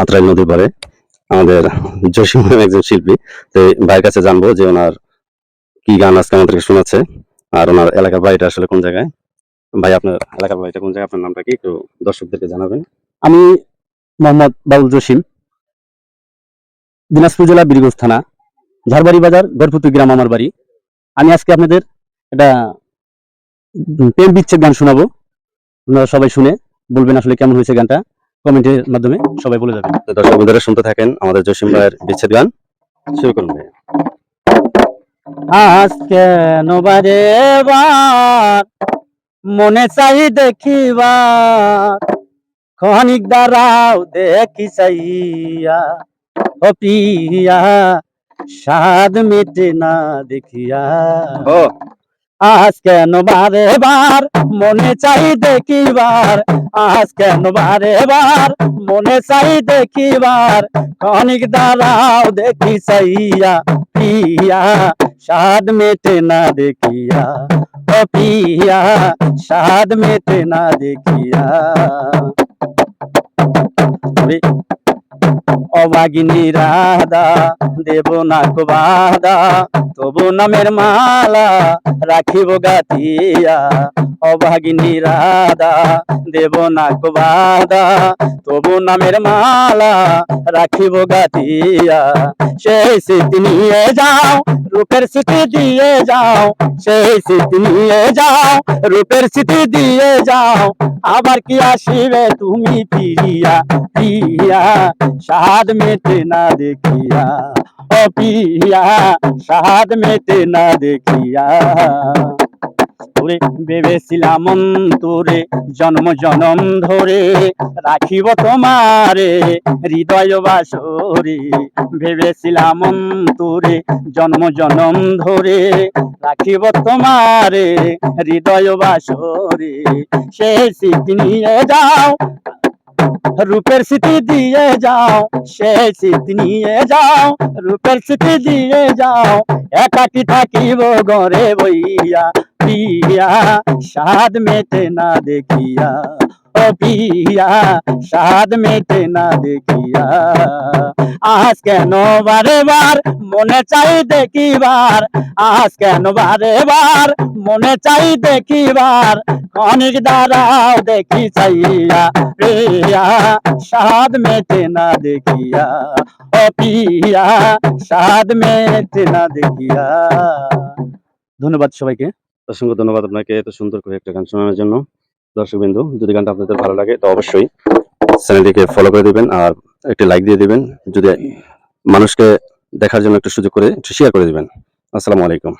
আত্রাই নদীর পারে আমাদের জসিম একজন শিল্পী, তো ভাইয়ের কাছে জানব যে ওনার কি গান আজকে আমাদেরকে শোনাচ্ছে আর ওনার এলাকার বাড়িটা আসলে কোন জায়গায়? ভাই, আপনার এলাকার বাড়িটা কোন জায়গায়? আপনার নামটা কি? একটু দর্শকদেরকে জানাবেন। আমি মোহাম্মদ বাবুল জসিম, দিনাজপুর জেলা বীরগঞ্জ থানা, ঝাড়বাড়ি বাজার গড়পুতুই গ্রাম আমার বাড়ি। আমি আজকে আপনাদের এটা প্রেম বিচ্ছেদ গান শোনাবো। আপনারা সবাই শুনে বলবেন আসলে কেমন হয়েছে গানটা। কমেন্টের মাধ্যমে সবাই বলে যাবেন। দর্শক বন্ধুরা শুনতে থাকেন আমাদের জসিম ভাইয়ের বিচ্ছেদ গান। শুরু করুন ভাই আজকে নবারে বার মনে চাই দেখিবার। খনিক দাঁড়াও দেখি চাইয়া। ও পিয়া স্বাদ মেটে না দেখিয়া। ও আজ কেন বারে বার, মনে চাই দেখিবার আজ কেন বারে বার, মনে চাই দেখিবার খনিক দাঁড়াও দেখি চাইয়া পিয়া। স্বাদ মেটে না দেখিয়া, ও পিয়া। স্বাদ মেটে না দেখিয়া। অবাগিনী রাধা দেব না বাধা তবু নামের মালা রাখিব গাতিয়া অভাগিনী রাধা দেব না বাধা, তবু নামের মালা রাখিব গাতিয়া সেই স্মৃতি নিয়ে যাও, রূপের স্মৃতি দিয়ে যাও, সেই স্মৃতি নিয়ে যাও, রূপের স্মৃতি দিয়ে যাও। আবার কি আসিবে তুমি পিয়া পিয়া স্বাদ মেটে না দেখিয়া। মেটে না দেখিয়া। ভেবেছিলাম অন্তরে জন্ম জনম ধরে রাখিব তোমারে, হৃদয় বাসরে। ভেবেছিলাম অন্তরে জন্ম জনম ধরে রাখিব তোমারে, হৃদয় বাসরে। সেই স্মৃতি নিয়ে যাও রূপের স্মৃতি দিয়ে যাও, সে স্মৃতি নিয়ে যাও, রূপের স্মৃতি দিয়ে যাও, একাকি থাকিব ঘরে বইয়া, পিয়া, স্বাদ মেটে না দেখিয়া। পিয়া মেটে না দেখিয়া। আজ কেন বারে বার মনে চাই দেখিবার? আজ কেন বারে বার মনে চাই দেখিবার? অনেক দেখি চাইয়া, প্রিয়া মেটে না দেখিয়া। ও পিয়া মেটে না দেখিয়া। ধন্যবাদ সবাইকে। অসংখ্য ধন্যবাদ আপনাকে এত সুন্দর করে একটা গান শোনানোর জন্য। দর্শক বিন্দু যদি গানটা আপনাদের ভালো লাগে, তো অবশ্যই চ্যানেলটিকে ফলো করে দিবেন আর একটি লাইক দিয়ে দিবেন। যদি মানুষকে দেখার জন্য একটু সুযোগ করে শেয়ার করে দিবেন। আসসালামু আলাইকুম।